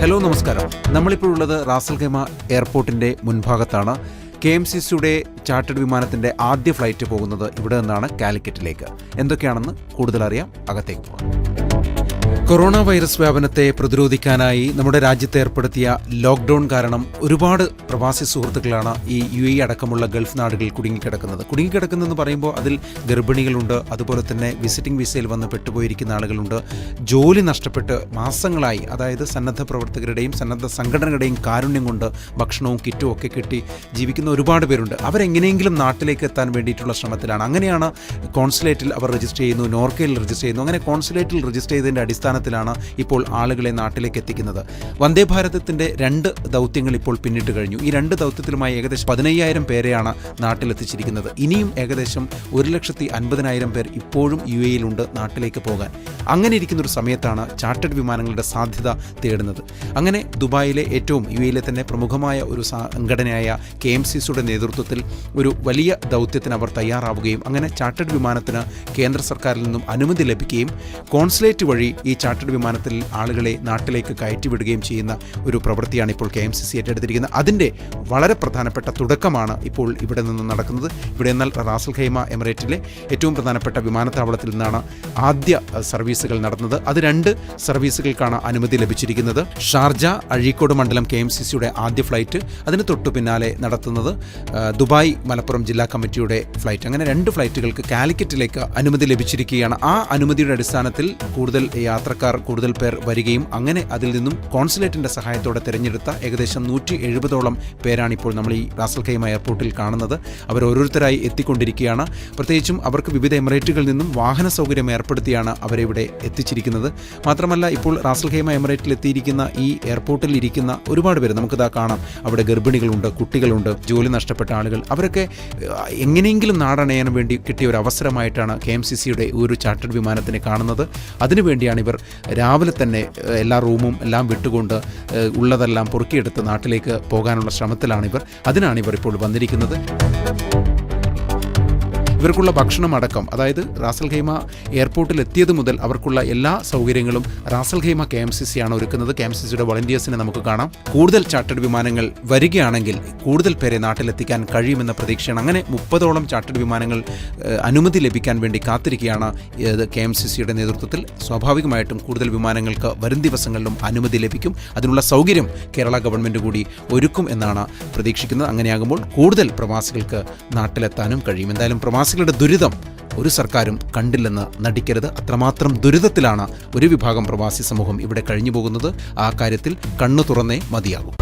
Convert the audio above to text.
Hello നമസ്കാരം. നമ്മളിപ്പോൾ ഉള്ളത് റാസൽ ഖൈമ എയർപോർട്ടിന്റെ മുൻഭാഗത്താണ്. കെ എം സി സിയുടെ ചാർട്ടേഡ് വിമാനത്തിന്റെ ആദ്യ ഫ്ലൈറ്റ് പോകുന്നത് ഇവിടെ നിന്നാണ് കാലിക്കറ്റിലേക്ക്. എന്തൊക്കെയാണെന്ന് കൂടുതൽ അറിയാം അകത്തേക്ക് പോകാം. കൊറോണ വൈറസ് വ്യാപനത്തെ പ്രതിരോധിക്കാനായി നമ്മുടെ രാജ്യത്ത് ഏർപ്പെടുത്തിയ ലോക്ക്ഡൌൺ കാരണം ഒരുപാട് പ്രവാസി സുഹൃത്തുക്കളാണ് ഈ യു എ അടക്കമുള്ള ഗൾഫ് നാടുകളിൽ കുടുങ്ങിക്കിടക്കുന്നത്. കുടുങ്ങിക്കിടക്കുന്നതെന്ന് പറയുമ്പോൾ അതിൽ ഗർഭിണികളുണ്ട് അതുപോലെ തന്നെ വിസിറ്റിംഗ് വിസയിൽ വന്ന് പെട്ടുപോയിരിക്കുന്ന ആളുകളുണ്ട്. ജോലി നഷ്ടപ്പെട്ട് മാസങ്ങളായി അതായത് സന്നദ്ധ പ്രവർത്തകരുടെയും സന്നദ്ധ സംഘടനകളുടെയും കാരുണ്യം കൊണ്ട് ഭക്ഷണവും കിറ്റും ഒക്കെ കിട്ടി ജീവിക്കുന്ന ഒരുപാട് പേരുണ്ട്. അവരെങ്ങനെയെങ്കിലും നാട്ടിലേക്ക് എത്താൻ വേണ്ടിയിട്ടുള്ള ശ്രമത്തിലാണ്. അങ്ങനെയാണ് കോൺസുലേറ്റിൽ അവർ രജിസ്റ്റർ ചെയ്യുന്നു നോർക്കയിൽ രജിസ്റ്റർ ചെയ്യുന്നു. അങ്ങനെ കോൺസുലേറ്റിൽ രജിസ്റ്റർ ചെയ്തതിന്റെ അടിസ്ഥാനത്തിലാണ് ഇപ്പോൾ ആളുകളെ നാട്ടിലേക്ക് എത്തിക്കുന്നത്. വന്ദേ ഭാരതത്തിന്റെ രണ്ട് ദൗത്യങ്ങൾ ഇപ്പോൾ പിന്നിട്ട് കഴിഞ്ഞു. ഈ രണ്ട് ദൗത്യത്തിലുമായി ഏകദേശം പതിനയ്യായിരം പേരെയാണ് നാട്ടിലെത്തിച്ചിരിക്കുന്നത്. ഇനിയും ഏകദേശം ഒരു ലക്ഷത്തി അൻപതിനായിരം പേർ ഇപ്പോഴും യു എയിലുണ്ട് നാട്ടിലേക്ക് പോകാൻ. അങ്ങനെ ഇരിക്കുന്ന ഒരു സമയത്താണ് ചാർട്ടേഡ് വിമാനങ്ങളുടെ സാധ്യത തേടുന്നത്. അങ്ങനെ ദുബായിലെ ഏറ്റവും യു എയിലെ തന്നെ പ്രമുഖമായ ഒരു സംഘടനയായ കെ എം സി സിയുടെ നേതൃത്വത്തിൽ ഒരു വലിയ ദൗത്യത്തിന് അവർ തയ്യാറാവുകയും അങ്ങനെ ചാർട്ടേഡ് വിമാനത്തിന് കേന്ദ്ര സർക്കാരിൽ നിന്നും അനുമതി ലഭിക്കുകയും കോൺസുലേറ്റ് വഴി ഈ ചാർട്ടേഡ് വിമാനത്തിൽ ആളുകളെ നാട്ടിലേക്ക് കയറ്റിവിടുകയും ചെയ്യുന്ന ഒരു പ്രവൃത്തിയാണ് ഇപ്പോൾ കെ എം സി സി ഏറ്റെടുത്തിരിക്കുന്നത്. അതിന്റെ വളരെ പ്രധാനപ്പെട്ട തുടക്കമാണ് ഇപ്പോൾ ഇവിടെ നിന്ന് നടക്കുന്നത്. ഇവിടെ എന്നാൽ റാസൽ ഖൈമ എമിറേറ്റിലെ ഏറ്റവും പ്രധാനപ്പെട്ട വിമാനത്താവളത്തിൽ നിന്നാണ് ആദ്യ അഹ്, സർവീസുകൾ നടന്നത് അത് രണ്ട് സർവീസുകൾക്കാണ് അനുമതി ലഭിച്ചിരിക്കുന്നത്. ഷാർജ അഴീക്കോട് മണ്ഡലം കെ എം സി സിയുടെ ആദ്യ ഫ്ലൈറ്റ് അതിന് തൊട്ടു പിന്നാലെ നടത്തുന്നത് ദുബായ് മലപ്പുറം ജില്ലാ കമ്മിറ്റിയുടെ ഫ്ലൈറ്റ്. അങ്ങനെ രണ്ട് ഫ്ലൈറ്റുകൾക്ക് കാലിക്കറ്റിലേക്ക് അനുമതി ലഭിച്ചിരിക്കുകയാണ്. ആ അനുമതിയുടെ അടിസ്ഥാനത്തിൽ കൂടുതൽ യാത്രക്കാർ കൂടുതൽ പേർ വരികയും അങ്ങനെ അതിൽ നിന്നും കോൺസുലേറ്റിന്റെ സഹായത്തോടെ തിരഞ്ഞെടുത്ത ഏകദേശം നൂറ്റി എഴുപതോളം പേരാണ് ഇപ്പോൾ നമ്മൾ ഈ റാസൽ ഖൈമ എയർപോർട്ടിൽ കാണുന്നത്. അവർ ഓരോരുത്തരായി എത്തിക്കൊണ്ടിരിക്കുകയാണ്. പ്രത്യേകിച്ചും അവർക്ക് വിവിധ എമിറേറ്റുകളിൽ നിന്നും വാഹന സൗകര്യം ഏർപ്പെടുത്തിയാണ് അവരെ ഇവിടെ എത്തിച്ചിരിക്കുന്നത്. മാത്രമല്ല ഇപ്പോൾ റാസൽ ഹേമ എമിറേറ്റിൽ എത്തിയിരിക്കുന്ന ഈ എയർപോർട്ടിൽ ഇരിക്കുന്ന ഒരുപാട് പേര് നമുക്കിതാ കാണാം. അവിടെ ഗർഭിണികളുണ്ട് കുട്ടികളുണ്ട് ജോലി നഷ്ടപ്പെട്ട ആളുകൾ. അവരൊക്കെ എങ്ങനെയെങ്കിലും നാടണയാൻ വേണ്ടി കിട്ടിയ ഒരു അവസരമായിട്ടാണ് കെ എം സി സിയുടെ ഒരു ചാർട്ടേഡ് വിമാനത്തിനെ കാണുന്നത്. അതിനുവേണ്ടിയാണ് ഇവർ രാവിലെ തന്നെ എല്ലാ റൂമും എല്ലാം വിട്ടുകൊണ്ട് ഉള്ളതെല്ലാം പൊറുക്കിയെടുത്ത് നാട്ടിലേക്ക് പോകാനുള്ള ശ്രമത്തിലാണ് ഇവർ അതിനാണ് ഇവർ ഇപ്പോൾ വന്നിരിക്കുന്നത്. ഇവർക്കുള്ള ഭക്ഷണം അടക്കം അതായത് റാസൽ ഖൈമ എയർപോർട്ടിൽ എത്തിയത് മുതൽ അവർക്കുള്ള എല്ലാ സൗകര്യങ്ങളും Ras al Khaimah K M C C ആണ് ഒരുക്കുന്നത്. കെ എം സി സിയുടെ വളണ്ടിയേഴ്സിനെ നമുക്ക് കാണാം. കൂടുതൽ ചാർട്ടേഡ് വിമാനങ്ങൾ വരികയാണെങ്കിൽ കൂടുതൽ പേരെ നാട്ടിലെത്തിക്കാൻ കഴിയുമെന്ന പ്രതീക്ഷയാണ്. അങ്ങനെ മുപ്പതോളം ചാർട്ടേഡ് വിമാനങ്ങൾ അനുമതി ലഭിക്കാൻ വേണ്ടി കാത്തിരിക്കുകയാണ് കെ എം സി സിയുടെ നേതൃത്വത്തിൽ. സ്വാഭാവികമായിട്ടും കൂടുതൽ വിമാനങ്ങൾക്ക് വരും ദിവസങ്ങളിലും അനുമതി ലഭിക്കും. അതിനുള്ള സൗകര്യം കേരള ഗവൺമെന്റ് കൂടി ഒരുക്കും എന്നാണ് പ്രതീക്ഷിക്കുന്നത്. അങ്ങനെയാകുമ്പോൾ കൂടുതൽ പ്രവാസികൾക്ക് നാട്ടിലെത്താനും കഴിയും. എന്തായാലും പ്രവാസികളുടെ ദുരിതം ഒരു സർക്കാരും കണ്ടില്ലെന്ന് നടിക്കരുത്. അത്രമാത്രം ദുരിതത്തിലാണ് ഒരു വിഭാഗം പ്രവാസി സമൂഹം ഇവിടെ കഴിഞ്ഞു പോകുന്നത് ആ കാര്യത്തിൽ കണ്ണു തുറന്നേ മതിയാകും.